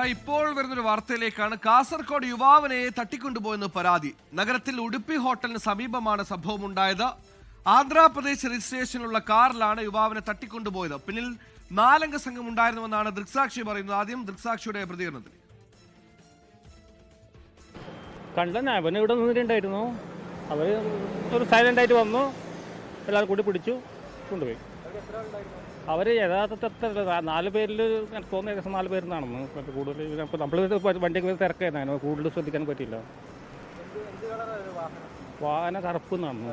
ഇപ്പോൾ വരുന്നൊരു വാർത്തയിലേക്കാണ് കാസർഗോഡ് യുവാവിനെ തട്ടിക്കൊണ്ടുപോയെന്ന് പരാതി. നഗരത്തിൽ ഉടുപ്പി ഹോട്ടലിന് സമീപമാണ് സംഭവം ഉണ്ടായത് ആന്ധ്രാപ്രദേശ് രജിസ്ട്രേഷനിലുള്ള കാറിലാണ് യുവാവിനെ തട്ടിക്കൊണ്ടുപോയത്. പിന്നിൽ നാലംഗ സംഘം ഉണ്ടായിരുന്നുവെന്നാണ് ദൃക്സാക്ഷി പറയുന്നത്. ആദ്യം ദൃക്സാക്ഷിയുടെ പ്രതികരണത്തിൽ. കണ്ടെന്നെ അവൻ ഇവിടെ നിന്നിട്ടുണ്ടായിരുന്നു. അവർ ഒരു സൈലന്റ് ആയിട്ട് വന്നു. എല്ലാവരും കൂടി പിടിച്ചു കൊണ്ടുപോയി. അവർ യഥാർത്ഥത്തിൽ നാല് പേരിൽ തോന്നുന്ന ഏകദേശം നാല് പേരിന്നാണെന്ന് കൂടുതൽ ഇപ്പോൾ നമ്മൾ വണ്ടിയൊക്കെ തിരക്കായിരുന്നു? കൂടുതൽ ശ്രദ്ധിക്കാൻ പറ്റിയില്ല. വാഹന കറുപ്പ് എന്നാണ്.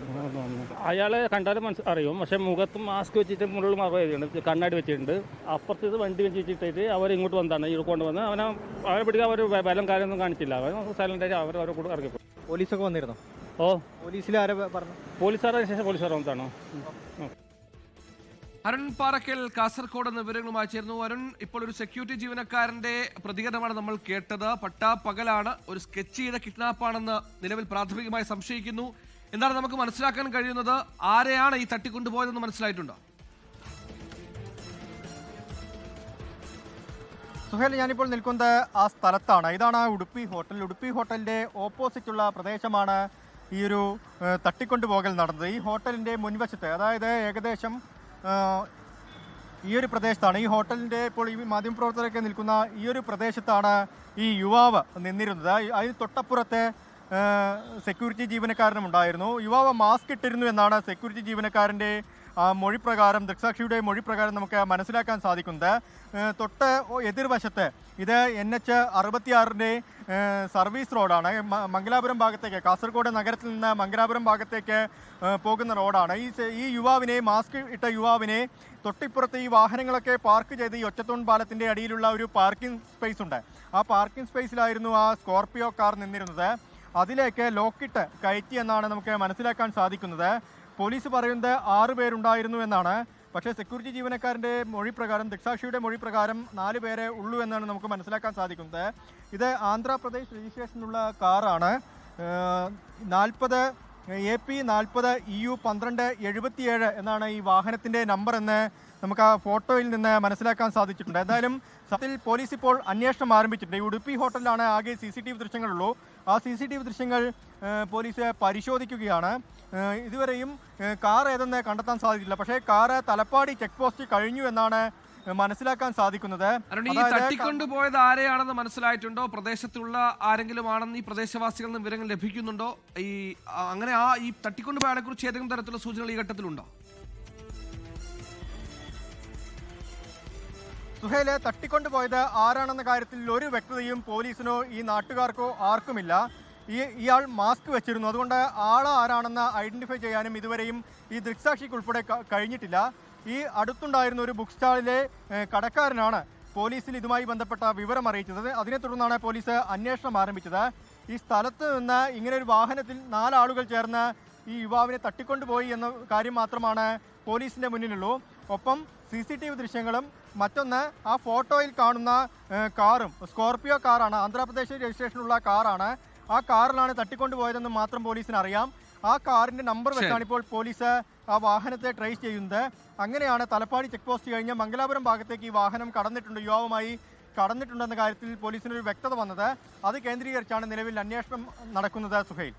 അയാളെ കണ്ടാലും മനസ്സ് അറിയും. പക്ഷെ മുഖത്ത് മാസ്ക് വെച്ചിട്ട് മുകളിൽ മറവുണ്ട് കണ്ണാടി വെച്ചിട്ടുണ്ട്. അപ്പുറത്ത് ഇത് വണ്ടി വെച്ചിട്ടിട്ട് അവർ ഇങ്ങോട്ട് വന്നതാണ് ഇവിടെ കൊണ്ടുവന്ന് അവനെ അവരെ പിടിക്കാൻ അവർ ബലം കാര്യമൊന്നും കാണിച്ചില്ല. അവൻ സൈലന്റായിട്ട് അവർ അവരെ കൂടെ ഇറങ്ങിപ്പോയി. പോലീസൊക്കെ വന്നിരുന്നു? ഓ. പോലീസിൽ ആരെ പറഞ്ഞു പോലീസുകാരുടെ ശേഷം പോലീസുകാർ വന്നതാണോ. അരുൺ പാറക്കൽ കാസർകോട് എന്ന വിവരങ്ങളുമായി ചേർന്നു അരുൺ ഇപ്പോൾ ഒരു സെക്യൂരിറ്റി ജീവനക്കാരന്റെ പ്രതികരണമാണ് നമ്മൾ കേട്ടത്. പട്ടാ പകലാണ് ഒരു സ്കെച്ച് ചെയ്ത കിഡ്നാപ്പാണെന്ന് നിലവിൽ പ്രാഥമികമായി സംശയിക്കുന്നു. എന്താണ് നമുക്ക് മനസ്സിലാക്കാൻ കഴിയുന്നത്? ആരെയാണ് ഈ തട്ടിക്കൊണ്ടുപോയതെന്ന് മനസ്സിലായിട്ടുണ്ടോ? സുഹേൽ ഞാനിപ്പോൾ നിൽക്കുന്നത് ആ സ്ഥലത്താണ്. ഇതാണ് ഉടുപ്പി ഹോട്ടൽ. ഉടുപ്പി ഹോട്ടലിന്റെ ഓപ്പോസിറ്റുള്ള പ്രദേശമാണ് ഈ ഒരു തട്ടിക്കൊണ്ടുപോകൽ നടന്നത്. ഈ ഹോട്ടലിന്റെ മുൻവശത്ത് അതായത് ഏകദേശം ഈ ഒരു പ്രദേശത്താണ് ഈ ഹോട്ടലിന്റെ ഇപ്പോൾ ഈ മാധ്യമപ്രവർത്തകരൊക്കെ നിൽക്കുന്ന ഈ ഒരു പ്രദേശത്താണ് ഈ യുവാവ് നിന്നിരുന്നത്. അതിന് തൊട്ടപ്പുറത്തെ സെക്യൂരിറ്റി ജീവനക്കാരനും ഉണ്ടായിരുന്നു യുവാവ് മാസ്ക് ഇട്ടിരുന്നു എന്നാണ് സെക്യൂരിറ്റി ജീവനക്കാരന്റെ ആ മൊഴി പ്രകാരം ദൃക്സാക്ഷിയുടെ മൊഴി പ്രകാരം നമുക്ക് മനസ്സിലാക്കാൻ സാധിക്കുന്നത്. തൊട്ട് എതിർവശത്ത് ഇത് എൻ എച്ച് അറുപത്തിയാറിന്റെ സർവീസ് റോഡാണ്. മംഗലാപുരം ഭാഗത്തേക്ക് കാസർഗോഡ് നഗരത്തിൽ നിന്ന് മംഗലാപുരം ഭാഗത്തേക്ക് പോകുന്ന റോഡാണ്. ഈ ഈ യുവാവിനെ മാസ്ക് ഇട്ട യുവാവിനെ തൊട്ടിപ്പുറത്ത് ഈ വാഹനങ്ങളൊക്കെ പാർക്ക് ചെയ്ത് ഈ ഒറ്റത്തൂൺ പാലത്തിന്റെ അടിയിലുള്ള ഒരു പാർക്കിംഗ് സ്പേസ് ഉണ്ട്. ആ പാർക്കിംഗ് സ്പേസിലായിരുന്നു ആ സ്കോർപിയോ കാർ നിന്നിരുന്നത്. അതിലേക്ക് ലോക്കിട്ട് കയറ്റി എന്നാണ് നമുക്ക് മനസ്സിലാക്കാൻ സാധിക്കുന്നത്. പോലീസ് പറയുന്നത് ആറ് പേരുണ്ടായിരുന്നു എന്നാണ്. പക്ഷേ സെക്യൂരിറ്റി ജീവനക്കാരന്റെ മൊഴി പ്രകാരം ദൃക്സാക്ഷിയുടെ മൊഴി പ്രകാരം നാല് പേരെ ഉള്ളൂ എന്നാണ് നമുക്ക് മനസ്സിലാക്കാൻ സാധിക്കുന്നത്. ഇത് ആന്ധ്രാപ്രദേശ് രജിസ്ട്രേഷനുള്ള കാറാണ്. നാൽപ്പത് എ പി നാൽപ്പത് ഇ യു പന്ത്രണ്ട് എഴുപത്തിയേഴ് എന്നാണ് ഈ വാഹനത്തിന്റെ നമ്പർ എന്ന് നമുക്ക് ആ ഫോട്ടോയിൽ നിന്ന് മനസ്സിലാക്കാൻ സാധിച്ചിട്ടുണ്ട്. എന്തായാലും സത്യത്തിൽ പോലീസ് ഇപ്പോൾ അന്വേഷണം ആരംഭിച്ചിട്ടുണ്ട്. ഈ ഉടുപ്പി ഹോട്ടലിലാണ് ആകെ സി സി ടി വി ദൃശ്യങ്ങളുള്ളൂ. ആ സി സി ടി വി ദൃശ്യങ്ങൾ പോലീസ് പരിശോധിക്കുകയാണ്. ഇതുവരെയും കാർ ഏതെന്ന് കണ്ടെത്താൻ സാധിച്ചില്ല. പക്ഷേ കാർ തലപ്പാടി ചെക്ക് പോസ്റ്റ് കഴിഞ്ഞു എന്നാണ് മനസ്സിലാക്കാൻ സാധിക്കുന്നത്. തട്ടിക്കൊണ്ടുപോയത് ആരെയാണെന്ന് മനസ്സിലായിട്ടുണ്ടോ? പ്രദേശത്തുള്ള ആരെങ്കിലും ആണെന്ന് ഈ പ്രദേശവാസികളിൽ നിന്ന് വിവരങ്ങൾ ലഭിക്കുന്നുണ്ടോ? ഈ അങ്ങനെ ആ ഈ തട്ടിക്കൊണ്ടുപോയതിനെ കുറിച്ച് ഏതെങ്കിലും തരത്തിലുള്ള സൂചനകൾ ഈ ഘട്ടത്തിലുണ്ടോ? സുഹേലെ തട്ടിക്കൊണ്ടുപോയത് ആരാണെന്ന കാര്യത്തിൽ ഒരു വ്യക്തതയും പോലീസിനോ ഈ നാട്ടുകാർക്കോ ആർക്കുമില്ല. ഈ ഇയാൾ മാസ്ക് വെച്ചിരുന്നു. അതുകൊണ്ട് ആൾ ആരാണെന്ന് ഐഡന്റിഫൈ ചെയ്യാനും ഇതുവരെയും ഈ ദൃക്സാക്ഷിക്ക് ഉൾപ്പെടെ കഴിഞ്ഞിട്ടില്ല. ഈ അടുത്തുണ്ടായിരുന്ന ഒരു ബുക്ക് സ്റ്റാളിലെ കടക്കാരനാണ് പോലീസിൽ ഇതുമായി ബന്ധപ്പെട്ട വിവരം അറിയിച്ചത്. അതിനെ തുടർന്നാണ് പോലീസ് അന്വേഷണം ആരംഭിച്ചത്. ഈ സ്ഥലത്ത് നിന്ന് ഇങ്ങനെ ഒരു വാഹനത്തിൽ നാലാളുകൾ ചേർന്ന് ഈ യുവാവിനെ തട്ടിക്കൊണ്ടുപോയി എന്ന കാര്യം മാത്രമാണ് പോലീസിന്റെ മുന്നിലുള്ളൂ. ഒപ്പം സി സി ടി വി ദൃശ്യങ്ങളും മറ്റൊന്ന് ആ ഫോട്ടോയിൽ കാണുന്ന കാറും സ്കോർപിയോ കാറാണ് ആന്ധ്രാപ്രദേശ് രജിസ്ട്രേഷനുള്ള കാറാണ്. ആ കാറിലാണ് തട്ടിക്കൊണ്ടുപോയതെന്ന് മാത്രം പോലീസിന് അറിയാം ആ കാറിന്റെ നമ്പർ. വെച്ചാണ് ഇപ്പോൾ പോലീസ് ആ വാഹനത്തെ ട്രേസ് ചെയ്യുന്നത്. അങ്ങനെയാണ് തലപ്പാടി ചെക്ക് പോസ്റ്റ് കഴിഞ്ഞ് മംഗലാപുരം ഭാഗത്തേക്ക് ഈ വാഹനം കടന്നിട്ടുണ്ട്. യുവാവുമായി കടന്നിട്ടുണ്ടെന്ന കാര്യത്തിൽ പോലീസിനൊരു വ്യക്തത വന്നത്. അത് കേന്ദ്രീകരിച്ചാണ് നിലവിൽ അന്വേഷണം നടക്കുന്നത് സുഹൈൽ.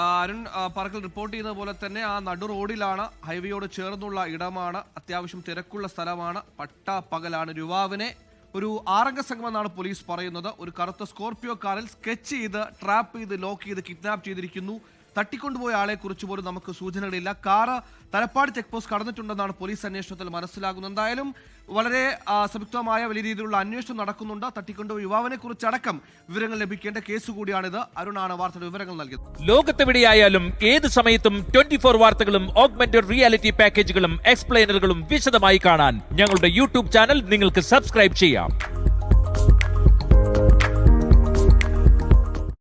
അരുൺ പാർക്കിൽ റിപ്പോർട്ട് ചെയ്യുന്ന പോലെ തന്നെ ആ നടു റോഡിലാണ് ഹൈവേയോട് ചേർന്നുള്ള ഇടമാണ് അത്യാവശ്യം തിരക്കുള്ള സ്ഥലമാണ് പട്ട പകലാണ് യുവാവിനെ ഒരു ആറംഗ സംഘമെന്നാണ് പോലീസ് പറയുന്നത്. ഒരു കറുത്ത സ്കോർപിയോ കാറിൽ സ്കെച്ച് ചെയ്ത് ട്രാപ്പ് ചെയ്ത് ലോക്ക് ചെയ്ത് കിഡ്നാപ്പ് ചെയ്തിരിക്കുന്നു. തട്ടിക്കൊണ്ടുപോയ ആളെ കുറിച്ച് പോലും നമുക്ക് സൂചനകളില്ല. കാറ് തലപ്പാട് ചെക്ക് പോസ്റ്റ് കടന്നിട്ടുണ്ടെന്നാണ് പോലീസ് അന്വേഷണത്തിൽ മനസ്സിലാകുന്നത്. എന്തായാലും വളരെ സംയുക്തമായ വലിയ രീതിയിലുള്ള അന്വേഷണം നടക്കുന്നുണ്ട്. തട്ടിക്കൊണ്ടുപോയ യുവാവിനെ കുറിച്ചടക്കം വിവരങ്ങൾ ലഭിക്കേണ്ട കേസ് കൂടിയാണിത്. അരുണാണ് വാർത്തയുടെ വിവരങ്ങൾ നൽകിയത്. ലോകത്തെവിടെയായാലും ഏത് സമയത്തും ട്വന്റി ഫോർ വാർത്തകളും ഓഗ്മെന്റഡ് റിയാലിറ്റി പാക്കേജുകളും എക്സ്പ്ലെയിനറുകളും വിശദമായി കാണാൻ ഞങ്ങളുടെ യൂട്യൂബ് ചാനൽ നിങ്ങൾക്ക് സബ്സ്ക്രൈബ് ചെയ്യാം.